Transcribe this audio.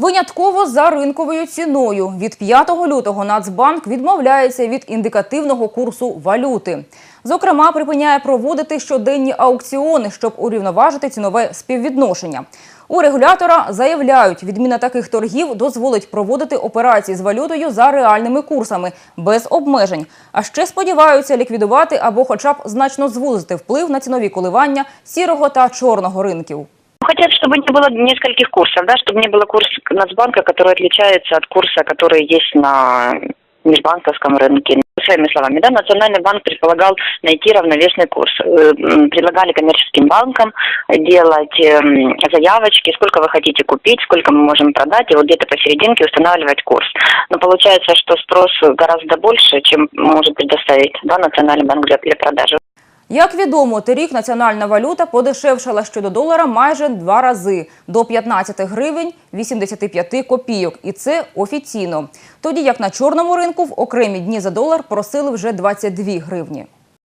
Винятково за ринковою ціною. Від 5 лютого Нацбанк відмовляється від індикативного курсу валюти. Зокрема, припиняє проводити щоденні аукціони, щоб урівноважити цінове співвідношення. У регулятора заявляють, відміна таких торгів дозволить проводити операції з валютою за реальними курсами без обмежень. А ще сподіваються ліквідувати або, хоча б значно звузити вплив на цінові коливання сірого та чорного ринків. Хотят, чтобы не было нескольких курсов, да, чтобы не было курса Нацбанка, который отличается от курса, который есть на межбанковском рынке. Своими словами, да, Национальный банк предполагал найти равновесный курс. Э, Предлагали коммерческим банкам делать эм, заявочки, сколько вы хотите купить, сколько мы можем продать, и вот где-то посерединке устанавливать курс. Но получается, что спрос гораздо больше, чем может предоставить да, Национальный банк для, для продажи. Як відомо, торік національна валюта подешевшала щодо долара майже два рази до 15 гривень 85 копійок. І це офіційно. Тоді як на чорному ринку в окремі дні за долар просили вже 22 гривні.